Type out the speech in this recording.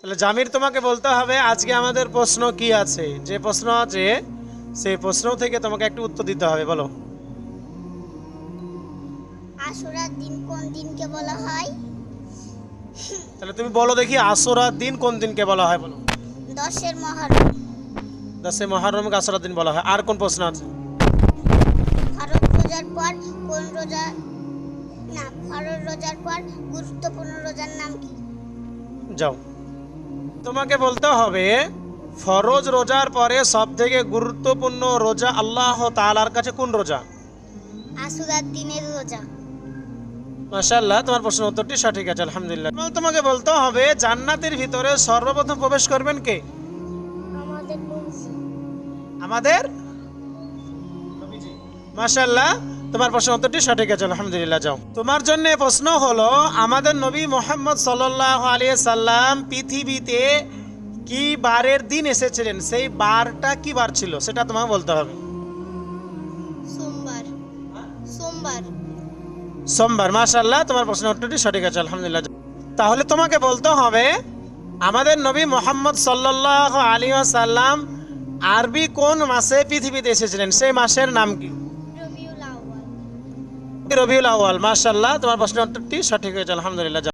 তাহলে জামির তোমাকে বলতে হবে আজকে আমাদের প্রশ্ন কি আছে? যে প্রশ্ন আছে সেই প্রশ্ন থেকে তোমাকে একটু উত্তর দিতে হবে বলো। আশুরার দিন কোন দিনকে বলা হয়? তাহলে তুমি বলো দেখি আসরার দিন কোন দিনকে বলা হয় বলো। দশের মহরম। দশে মহারমকে আসরার দিন বলা হয়। আর কোন প্রশ্ন আছে? ফরজ রোজার পর কোন রোজা না ফরজ রোজার পর গুরুত্বপূর্ণ রোজার নাম কি? যাও। তোমাকে বলতে হবে ফরজ রোজার পরে সব থেকে গুরুত্বপূর্ণ রোজা আল্লাহ তালার কাছে কোন রোজা? দিনের রোজা। তোমার প্রশ্ন উত্তরটি সঠিক আছে আলহামদুলিল্লাহ। তোমাকে বলতে হবে জান্নাতের ভিতরে সর্বপ্রথম প্রবেশ করবেন কে? আমাদের মাশাআল্লাহ তোমার প্রশ্ন উত্তরটি সঠিক আছে আলহামদুলিল্লাহ যাও। তোমার জন্য প্রশ্ন হলো আমাদের নবী মোহাম্মদ সাল্লাল্লাহু আলিয়া সাল্লাম পৃথিবীতে কি বারের দিন এসেছিলেন? সেই বারটা কি বার ছিল? সেটা তোমাকে বলতে হবে। সোমবার। সোমবার। সোমবার মাশাআল্লাহ তোমার প্রশ্ন উত্তরটি সঠিক আছে আলহামদুলিল্লাহ তাহলে তোমাকে বলতে হবে আমাদের নবী মোহাম্মদ সাল্লাল্লাহু আলাইহি সাল্লাম আরবি কোন মাসে পৃথিবীতে এসেছিলেন? সেই মাসের নাম কি? রবিউল আওয়াল মাসাল্লাহ তোমার প্রশ্নটি সঠিক হয়েছে আলহামদুলিল্লাহ